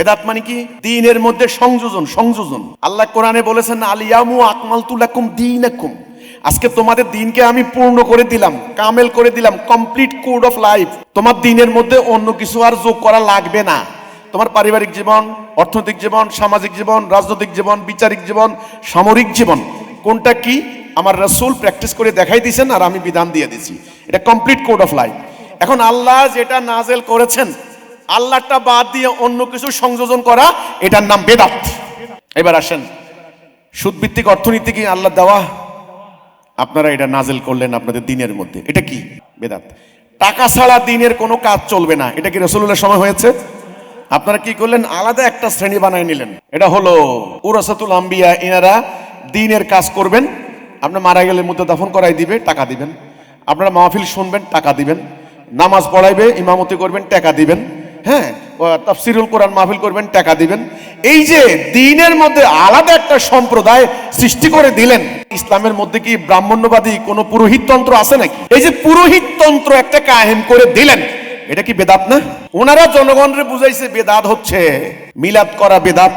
বেদাত মানে কি? দিনের মধ্যে সংযোজন সংযোজন। আল্লাহ কোরআনে বলেছেন আলিয়ামু আকমাল তুলাকুম দিনাকুম। আজকে তোমাদের দিনকে আমি পূর্ণ করে দিলাম, কামেল করে দিলাম কমপ্লিট কোড অফ লাইফ তোমার দিনের মধ্যে অন্য কিছু আর যোগ করা লাগবে না। তোমার পারিবারিক জীবন, অর্থনৈতিক জীবন, সামাজিক জীবন, রাজনৈতিক জীবন, বিচারিক জীবন, সামরিক জীবন। কোনটা কি? আমার রসুল প্র্যাকটিস করে দেখাই দিয়েছেন আর আমি বিধান দিয়ে দিছি এটা কমপ্লিট কোড অফ লাইফ এখন আল্লাহ যেটা নাজেল করেছেন আল্লাহটা বাদ দিয়ে অন্য কিছু সংযোজন করা, এটার নাম বেদাত। এবার আসেন, সুদভিত্তিক অর্থনীতি কি আল্লাহ দেওয়া? আপনারা এটা নাজেল করলেন আপনাদের দিনের মধ্যে। এটা কি? বেদাত। টাকা ছাড়া দিনের কোনো কাজ চলবে না। এটা কি রসুল্লাহ সময় হয়েছে? আপনারা কি করলেন? আলাদা একটা শ্রেণি বানায় নিলেন। এটা হলো উরাসাতুল আম্বিয়া এনারা দিনের কাজ করবেন আপনার মারা গেলে মধ্যে দাফন করাই দিবে, টাকা দিবেন। আপনারা মাহফিল শুনবেন, টাকা দিবেন। নামাজ পড়াইবে, ইমামতি করবেন, টাকা দিবেন। হ্যাঁ তাফসিরুল কোরআন মাহফিল করবেন, টাকা দিবেন। এই যে দিনের মধ্যে আলাদা একটা সম্প্রদায় সৃষ্টি করে দিলেন, ইসলামের মধ্যে কি ব্রাহ্মণ্যবাদী কোনো পুরোহিততন্ত্র আছে নাকি? এই যে পুরোহিততন্ত্র একটা কায়েম করে দিলেন, এটা কি বেদাত না? ওনারা জনগণরে বুঝাইছে, বেদাত হচ্ছে মিলাদ করা বেদাত।